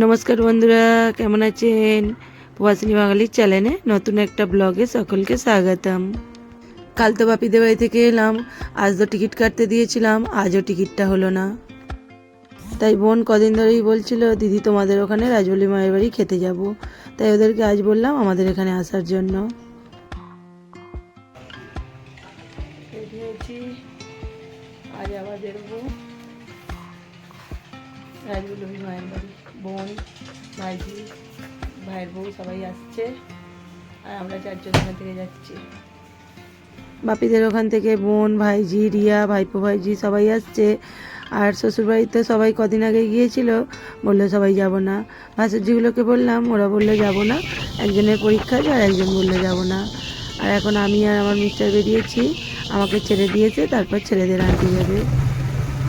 নমস্কার বন্ধুরা, কেমন আছেন? প্রবাসিনী বাঙালির চ্যানেলে নতুন একটা ব্লগে সকলকে স্বাগতম। কাল তো বাপিদের বাড়ি থেকে এলাম, আজ তো টিকিট কাটতে দিয়েছিলাম, আজও টিকিটটা হলো না। তাই বোন কদিন ধরেই বলছিল, দিদি, তোমাদের ওখানে রাজবলি মায়ের বাড়ি খেতে যাব। তাই ওদেরকে আজ বললাম, আমাদের এখানে আসার জন্য। আজ আবার বেরোবো। রাজবল্লভী মায়ের বাড়ি। বোন ভাইজি ভাইয়ের বউ সবাই আসছে আর আমরা চারজন এখান থেকে যাচ্ছি। বাপিদের ওখান থেকে বোন ভাইজি রিয়া ভাইপো ভাইজি সবাই আসছে। আর শ্বশুরবাড়িতে সবাই কদিন আগে গিয়েছিল বলল সবাই যাব না। ভাসুরজিগুলোকে বললাম ওরা বলল যাব না। একজনের পরীক্ষা আছে আর একজন বলল যাব না। আর এখন আমি আর আমার মিস্টার বেরিয়েছি আমাকে ছেড়ে দিয়েছে তারপর ছেলেদের আনতে যাবে।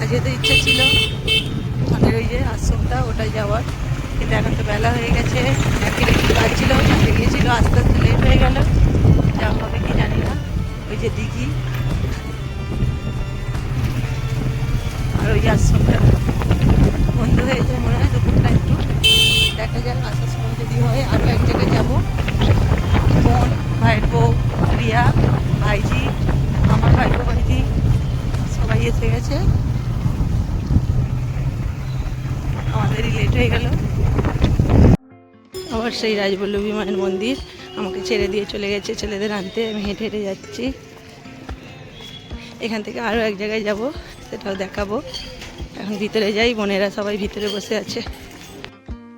আজকে তো ইচ্ছা ছিল আশ্রমটা ওটাই যাওয়ার। কিন্তু এখন তো বেলা হয়ে গেছে একদিন একটু কাজ ছিল আস্তে আস্তে লেট হয়ে গেল। যাওয়া হবে কি জানি না। ওই যে দিঘি। আর ওই আশ্রমটা। বন্ধ হয়ে হয়েছে মনে হয় দুপুরটা একটু। দেখা যাক আসার সময় যদি হয় আরও এক জায়গায় যাব। বোন ভাইয়ের বউ, রিয়া, ভাইজি, আমার ভাইপো, ভাইজি, সবাই এসে গেছে। আমাদেরই লেট হয়ে গেল। আবার সেই রাজবল্লভী মায়ের মন্দির, আমাকে ছেড়ে দিয়ে চলে গেছে, ছেলেদের আনতে। আমি হেঁটে হেঁটে যাচ্ছি। এখান থেকে আরও এক জায়গায় যাব, সেটাও দেখাবো। এখন ভিতরে যাই, বোনেরা সবাই ভিতরে বসে আছে।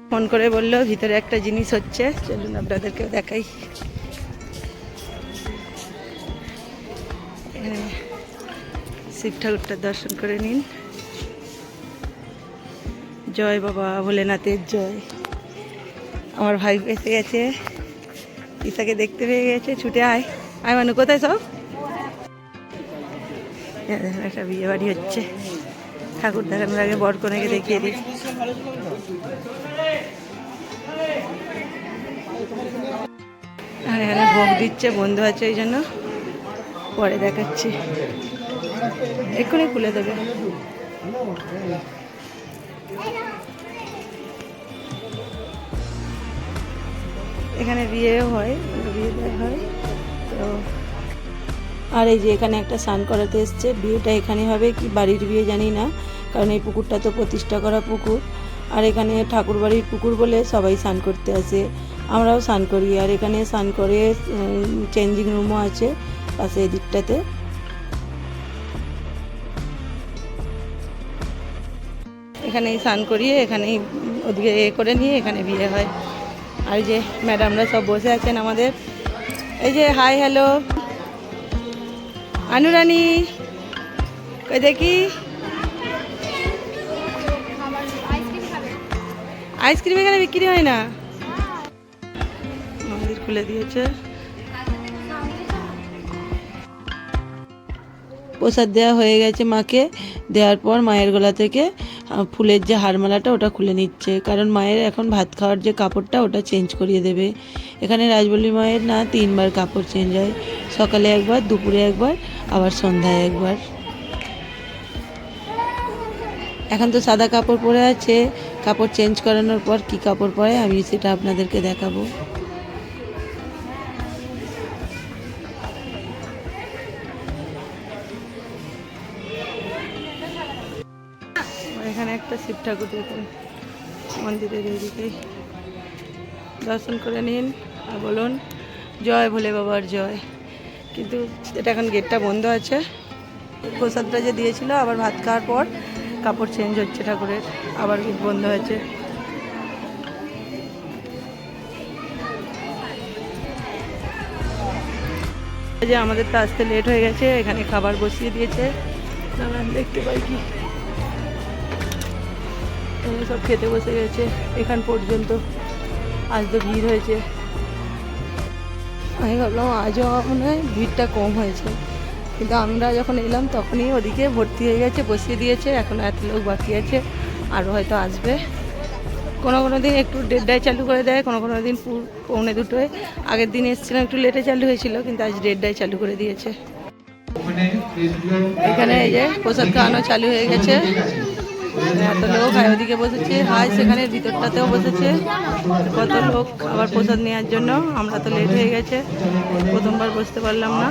ফোন করে বলল, ভিতরে একটা জিনিস হচ্ছে। চলুন আপনাদেরকেও দেখাই। এখানে শিব ঠাকুরটার দর্শন করে নিন। জয় বাবা, ভোলেনাথের জয়। আমার ভাই এসে গেছে। ঈশাকে দেখতে পেয়ে গেছে, ছুটে আয়। আয় মানু, কোথায় সব? একটা বিয়ে বাড়ি হচ্ছে। ঠাকুর দেখানোর আগে বর কনেকে দেখিয়ে দিই। আর এখানে ভোগ দিচ্ছে, বন্ধু আছে ওই জন্য। পরে দেখাচ্ছি। এক্ষুনি খুলে দেবে। এখানে বিয়েও হয়, বিয়ে হয়। তো আর এই যে এখানে একটা স্নান করাতে এসছে, বিয়েটা এখানে হবে কি বাড়ির বিয়ে জানি না, কারণ এই পুকুরটা তো প্রতিষ্ঠা করা পুকুর। আর এখানে ঠাকুর বাড়ির পুকুর বলে সবাই স্নান করতে আসে, আমরাও স্নান করি। আর এখানে স্নান করে চেঞ্জিং রুমও আছে পাশে এদিকটাতে। এখানেই স্নান করিয়ে, এখানেই ওদিকে এ করে নিয়ে এখানে বিয়ে হয়। আর যে ম্যাডামরা সব বসে আছেন আমাদের। এই যে হাই হ্যালো আনুরানি, কই দেখি? আইসক্রিম এখানে বিক্রি হয় না? মন্দির খুলে দিয়েছে। প্রসাদ দেওয়া হয়ে গেছে মাকে। দেওয়ার পর মায়ের গলা থেকে ফুলের যে হারমালাটা ওটা খুলে নিচ্ছে। কারণ মায়ের এখন ভাত খাওয়ার যে কাপড়টা, ওটা চেঞ্জ করিয়ে দেবে। এখানে রাজবল্লী মায়ের না তিনবার কাপড় চেঞ্জ হয়। সকালে একবার, দুপুরে একবার, আবার সন্ধ্যায় একবার। এখন তো সাদা কাপড় পরে আছে। কাপড় চেঞ্জ করানোর পর কি কাপড় পরে, আমি সেটা আপনাদেরকে দেখাবো। ঠাকুর দেখুন। মন্দিরের এদিকে দর্শন করে নিন আর বলুন, জয় ভোলে বাবার জয়। কিন্তু এটা এখন গেটটা বন্ধ আছে। প্রসাদটা যে দিয়েছিল, আবার ভাত খাওয়ার পর কাপড় চেঞ্জ হচ্ছে ঠাকুরের, আবার গেট বন্ধ হয়েছে। যে আমাদের তো আসতে লেট হয়ে গেছে, এখানে খাবার বসিয়ে দিয়েছে। দেখতে পাই কি। সব খেতে বসে গেছে, এখান পর্যন্ত। আজ তো ভিড় হয়েছে। আমি ভাবলাম, আজও মনে হয় ভিড়টা কম হয়েছে। কিন্তু আমরা যখন এলাম, তখনই ওদিকে ভর্তি হয়ে গেছে, বসিয়ে দিয়েছে, এখন এত লোক বাকি আছে, আরও হয়তো আসবে। কোনো কোনো দিন একটু দেড়টায় চালু করে দেয়, কোনো কোনো দিন পুর- পৌনে দুটোয়। আগের দিন এসেছিলাম, একটু লেটে চালু হয়েছিল, কিন্তু আজ দেড়টায় চালু করে দিয়েছে। এখানে এই যে প্রসাদ খাওয়ানো চালু হয়ে গেছে। এত লোক আর বসেছে। হাই, সেখানে ভিতরটাতেও বসেছে। কত লোক আবার প্রসাদ নেওয়ার জন্য। আমরা তো লেট হয়ে গেছে। প্রথমবার বসতে পারলাম না।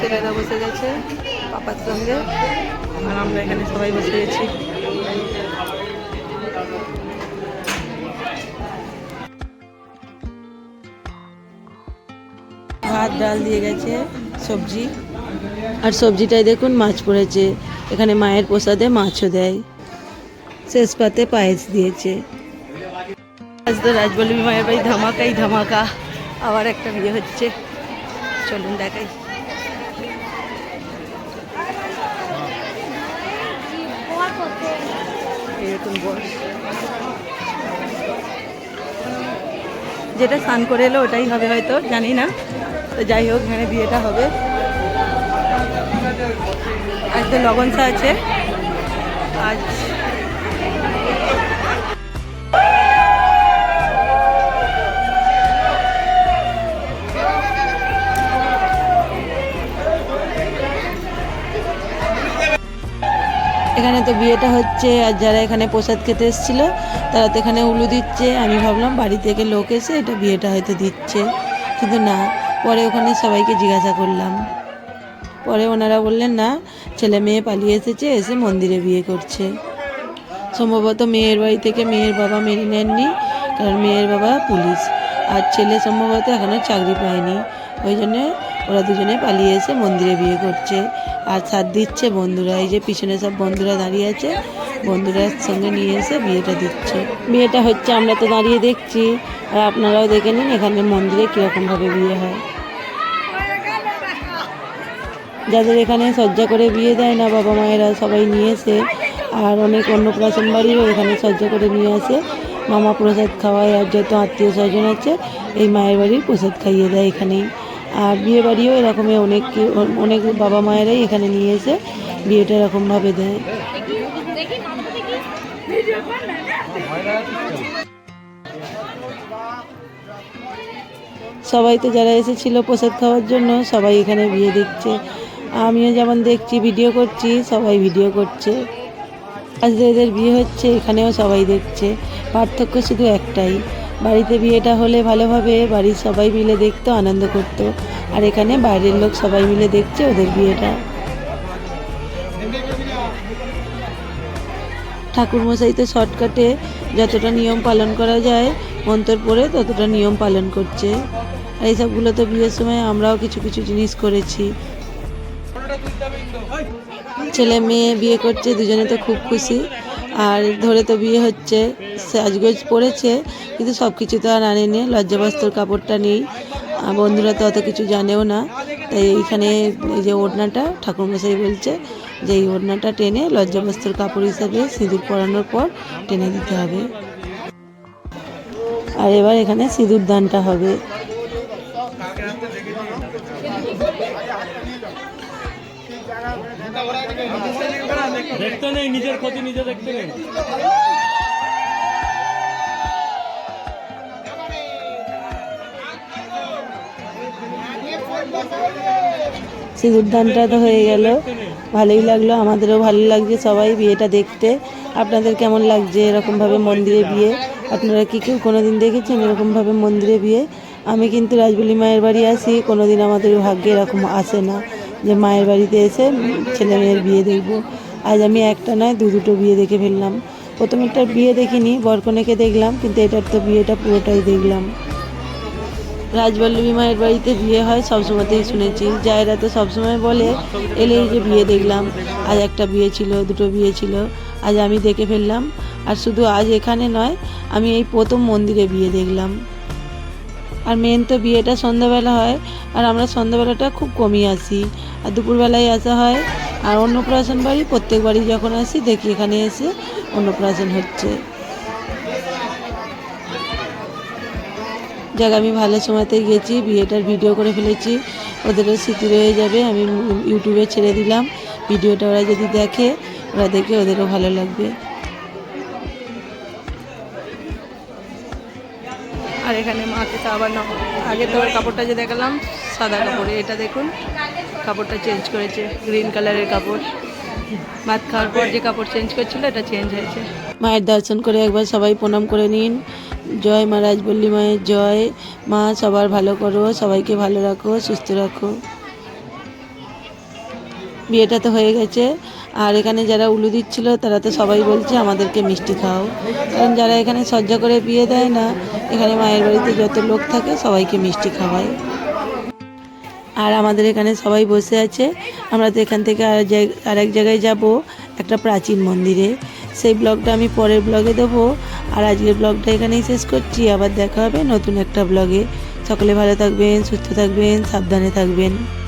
ছেলেরা বসে গেছে, পাপার সঙ্গে। আর আমরা এখানে সবাই বসে গেছি। ভাত, ডাল দিয়ে গেছে, সবজি। আর সবজিটায় দেখুন, মাছ পড়েছে। এখানে মায়ের প্রসাদে মাছও দেয়। শেষ পাতে পায়েস দিয়েছে। আজ তো রাজবল্লভী মায়ের বাড়ি ধামাকাই ধামাকা। আবার একটা বিয়ে হচ্ছে। চলুন দেখাই। যেটা স্নান করে এলো, ওটাই হবে হয়তো, জানি না। তো যাই হোক, এখানে বিয়েটা হবে। আজ তো লগনসা আছে। আজ এখানে তো বিয়েটা হচ্ছে, আর যারা এখানে প্রসাদ খেতে এসেছিল, তারা তো এখানে উলু দিচ্ছে। আমি ভাবলাম বাড়ি থেকে লোক এসে এটা বিয়েটা হয়তো দিচ্ছে। কিন্তু না, পরে ওখানে সবাইকে জিজ্ঞাসা করলাম। পরে ওনারা বললেন, না, ছেলে মেয়ে পালিয়ে এসেছে, এসে মন্দিরে বিয়ে করছে। সম্ভবত মেয়ের বাড়ি থেকে মেয়ের বাবা মেনে নেননি, কারণ মেয়ের বাবা পুলিশ। আর ছেলে সম্ভবত এখনও চাকরি পায়নি। ওই জন্যে ওরা দুজনে পালিয়ে এসে মন্দিরে বিয়ে করছে। আর সাথ দিচ্ছে বন্ধুরা। এই যে পিছনে সব বন্ধুরা দাঁড়িয়ে আছে, বন্ধুরা সঙ্গে নিয়ে এসে বিয়েটা দিচ্ছে। বিয়েটা হচ্ছে, আমরা তো দাঁড়িয়ে দেখছি। আর আপনারাও দেখে নিন এখানে মন্দিরে কীরকমভাবে বিয়ে হয়। যাদের এখানে সজ্জা করে বিয়ে দেয় না বাবা মায়েরা, সবাই নিয়ে আর অনেক অন্নপ্রাশন বাড়িরও এখানে সজ্জা করে নিয়ে আসে। মামা প্রসাদ খাওয়ায় আর যত আত্মীয় স্বজন আছে, এই মায়ের বাড়ির প্রসাদ খাইয়ে দেয় এখানেই। আর বিয়ে বাড়িও এরকমই অনেক অনেক বাবা মায়েরাই এখানে নিয়ে এসে বিয়েটা এরকমভাবে দেয়। সবাই তো যারা এসেছিল প্রসাদ খাওয়ার জন্য সবাই এখানে বিয়ে দেখছে। আমিও যেমন দেখছি ভিডিও করছি, সবাই ভিডিও করছে। আজ এদের বিয়ে হচ্ছে, এখানেও সবাই দেখছে। পার্থক্য শুধু একটাই, বাড়িতে বিয়েটা হলে ভালোভাবে বাড়ির সবাই মিলে দেখতো, আনন্দ করতো। আর এখানে বাইরের লোক সবাই মিলে দেখছে ওদের বিয়েটা। ঠাকুরমশাই তো শর্টকাটে যতটা নিয়ম পালন করা যায় মন্তর পড়ে ততটা নিয়ম পালন করছে। আর এইসবগুলো তো বিয়ের সময় আমরাও কিছু কিছু জিনিস করেছি। ছেলে মেয়ে বিয়ে করছে, দুজনে তো খুব খুশি। আর ধরে তো বিয়ে হচ্ছে, সাজগোজ পড়েছে, কিন্তু সব কিছু তো আর আনেনি লজ্জাবস্ত্রর কাপড়টা নেই। বন্ধুরা তো অত কিছু জানেও না, তাই এইখানে এই যে ওড়নাটা, ঠাকুরমশাই বলছে যে এই ওড়নাটা টেনে লজ্জাবস্ত্রর কাপড় হিসাবে সিঁদুর পরানোর পর টেনে দিতে হবে। আর এবার এখানে সিঁদুর দানটা হবে। দেখতে নেই, নিজের ক্ষতি নিজে দেখতে নেই। সিঁদুর দানটা তো হয়ে গেল। ভালোই লাগল, আমাদেরও ভালো লাগছে সবাই বিয়েটা দেখতে। আপনাদের কেমন লাগছে এরকমভাবে মন্দিরে বিয়ে? আপনারা কি কেউ কোনো দিন দেখেছেন এরকমভাবে মন্দিরে বিয়ে? আমি কিন্তু রাজবলি মায়ের বাড়ি আসি কোনো দিন আমাদের ভাগ্যে এরকম আসে না। যে মায়ের বাড়িতে এসে ছেলে মেয়ের বিয়ে দেখব। আজ আমি একটা নয়, দু দুটো বিয়ে দেখে ফেললাম। প্রথমেরটার বিয়ে দেখিনি, বরকনেকে দেখলাম, কিন্তু এটার তো বিয়েটা পুরোটাই দেখলাম। রাজবল্লভী মায়ের বাড়িতে বিয়ে হয়, সবসময়তেই শুনেছি। জায়রা তো সবসময় বলে, এলেই যে বিয়ে দেখলাম। আজ একটা বিয়ে ছিল, দুটো বিয়ে ছিল, আজ আমি দেখে ফেললাম। আর শুধু আজ এখানে নয়, আমি এই প্রথম মন্দিরে বিয়ে দেখলাম। আর মেন তো বিয়েটা সন্ধ্যাবেলা হয়, আর আমরা সন্ধ্যাবেলাটা খুব কমই আসি। আর দুপুরবেলায় আসা হয়, আর অন্নপ্রাশন বাড়ি প্রত্যেক বাড়ি যখন আসি দেখি এখানে এসে অন্নপ্রাশন হচ্ছে। যাক, আমি ভালো সময়তে গেছি, বিয়েটার ভিডিও করে ফেলেছি, ওদেরও স্মৃতি রয়ে যাবে, আমি ইউটিউবে ছেড়ে দিলাম, ভিডিওটা ওরা যদি দেখে, ওরা দেখে ওদেরও ভালো লাগবে। আর এখানে মাকে আবার না আগে তো কাপড়টা যে দেখালাম, সাদা কাপড়ে। এটা দেখুন, কাপড়টা চেঞ্জ করেছে গ্রিন কালারের কাপড়। ভাত খাওয়ার পর যে কাপড় চেঞ্জ করছিল, এটা চেঞ্জ হয়েছে। মায়ের দর্শন করে একবার সবাই প্রণাম করে নিন। জয় মা রাজবল্লী মায়ের জয়। মা, সবার ভালো করো, সবাইকে ভালো রাখো, সুস্থ রাখো। বিয়েটা তো হয়ে গেছে। আর এখানে যারা উলু দিচ্ছিল, তারা তো সবাই বলছে, আমাদেরকে মিষ্টি খাও। কারণ যারা এখানে সজ্জা করে বিয়ে দেয় না, এখানে মায়ের বাড়িতে যত লোক থাকে, সবাইকে মিষ্টি খাওয়ায়। আর আমাদের এখানে সবাই বসে আছে। আমরা তো এখান থেকে আর জায়- আর এক জায়গায় যাব, একটা প্রাচীন মন্দিরে। সেই ব্লগটা আমি পরের ব্লগে দেবো। আর আজকের ব্লগটা এখানেই শেষ করছি। আবার দেখা হবে নতুন একটা ব্লগে। সকলে ভালো থাকবেন, সুস্থ থাকবেন, সাবধানে থাকবেন।